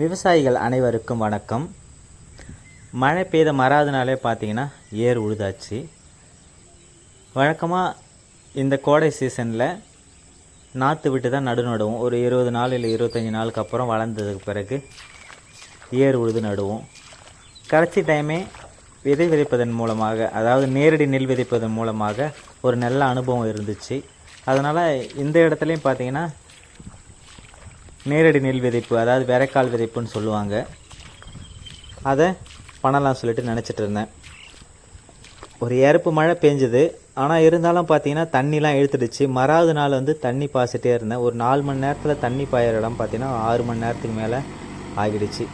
விவசாயிகள் அனைவருக்கும் வணக்கம். மழை பெய்த மறாதனாலே பார்த்தீங்கன்னா ஏர் உழுதாச்சு. வழக்கமாக இந்த கோடை சீசனில் நாற்று விட்டு தான் நடு நடுவோம். ஒரு இருபது நாள் இல்லை இருபத்தஞ்சி நாளுக்கு அப்புறம் வளர்ந்ததுக்கு பிறகு ஏர் உழுது நடுவோம். கடைசி டைமே விதை விதைப்பதன் மூலமாக அதாவது நேரடி நெல் விதைப்பதன் மூலமாக ஒரு நல்ல அனுபவம் இருந்துச்சு. அதனால் இந்த இடத்துலையும் பார்த்தீங்கன்னா நேரடி நெல் விதைப்பு அதாவது வெரைக்கால் விதைப்புன்னு சொல்லுவாங்க. அதை பண்ணலாம் சொல்லிட்டு நினச்சிட்டு இருந்தேன். ஒரு இறப்பு மழை பெஞ்சுது. ஆனால் இருந்தாலும் பார்த்தீங்கன்னா தண்ணிலாம் இழுத்துடுச்சு. மறாவது நாள் வந்து தண்ணி பாய்ச்சிட்டே இருந்தேன். ஒரு நாலு மணி நேரத்தில் தண்ணி பாயிற இடம் பார்த்தீங்கன்னா ஆறு மணி நேரத்துக்கு மேலே ஆகிடுச்சு.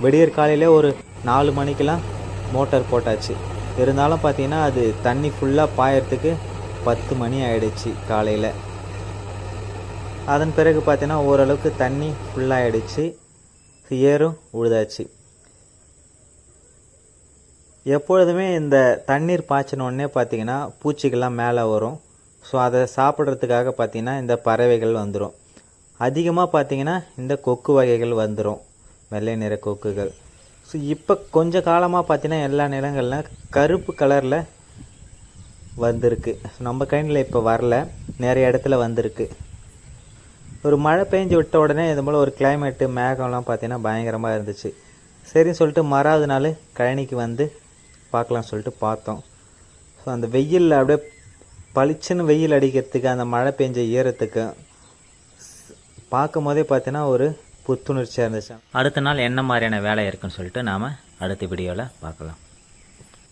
விடியற் காலையில் ஒரு நாலு மணிக்கெலாம் மோட்டார் போட்டாச்சு. இருந்தாலும் பார்த்தீங்கன்னா அது தண்ணி ஃபுல்லாக பாயறதுக்கு பத்து மணி ஆயிடுச்சு காலையில். அதன் பிறகு பார்த்தீங்கன்னா ஓரளவுக்கு தண்ணி ஃபுல்லாகிடுச்சு ஏரும் உழுதாச்சு. எப்பொழுதுமே இந்த தண்ணீர் பாய்ச்சினோடனே பார்த்தீங்கன்னா பூச்சிகள்லாம் மேலே வரும். ஸோ அதை சாப்பிட்றதுக்காக பார்த்தீங்கன்னா இந்த பறவைகள் வந்துடும் அதிகமாக பார்த்தீங்கன்னா இந்த கொக்கு வகைகள் வந்துடும் வெள்ளை நிற கொக்குகள். ஸோ இப்போ கொஞ்ச காலமாக பார்த்தீங்கன்னா எல்லா நிலங்களில் கருப்பு கலரில் வந்திருக்கு. நம்ம கைண்டில் இப்போ வரல. நிறைய இடத்துல வந்திருக்கு. ஒரு மழை பெஞ்சு விட்ட உடனே இது போல் ஒரு கிளைமேட்டு மேகம்லாம் பார்த்தீங்கன்னா பயங்கரமாக இருந்துச்சு. சரின்னு சொல்லிட்டு மறாவது நாள் கழனிக்கு வந்து பார்க்கலாம்னு சொல்லிட்டு பார்த்தோம். ஸோ அந்த வெயிலில் அப்படியே பளிச்சுன்னு வெயில் அடிக்கிறதுக்கு அந்த மழை பெஞ்ச ஈரத்துக்கு பார்க்கும் போதே பார்த்தீங்கன்னா ஒரு புத்துணர்ச்சியாக இருந்துச்சு. அடுத்த நாள் என்ன மாதிரியான வேலை இருக்குன்னு சொல்லிட்டு நாம் அடுத்த வீடியோவில் பார்க்கலாம்.